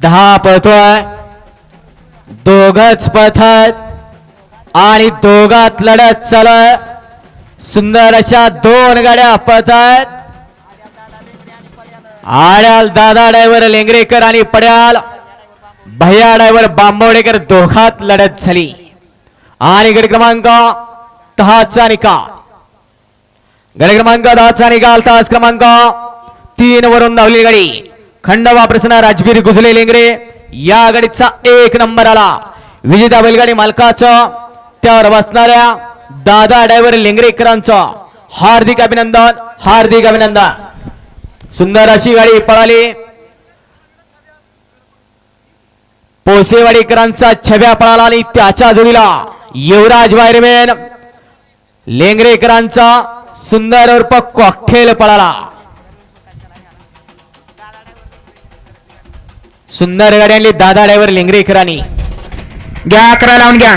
दहा पळतोय दोघच पळतात आणि दोघात लढत चालू सुंदर अशा दोन गाड्या पळतात आड्याल दादा डायव्हर लेंगरेकर आणि पड्याल. भैया डायव्हर बांबवडेकर दोघात लढत झाली. आणि गड क्रमांक दहाचा निकाल. गड क्रमांक दहाचा निकाल तास क्रमांक तीन वरून धावली गाडी. खंडवा प्रसन्न राजवीर गुजले लेंगरे. या आघाडीचा एक नंबर आला. विजेता बैलगाडी मालकाचं त्यावर बसणाऱ्या दादा ड्रायव्हर लेंगरेकरांचं हार्दिक अभिनंदन हार्दिक अभिनंदन. सुंदर अशी गाडी पळाली. पोसेवाडीकरांचा छब्या पळाला आणि त्याच्या जोडीला युवराज वायरमॅन लेंगरेकरांचा सुंदर उर्फ कॉकटेल पळाला. सुंदर गाडी आणली दादा ड्रायव्हर लेंगरे घ्या अकरा लावून घ्या.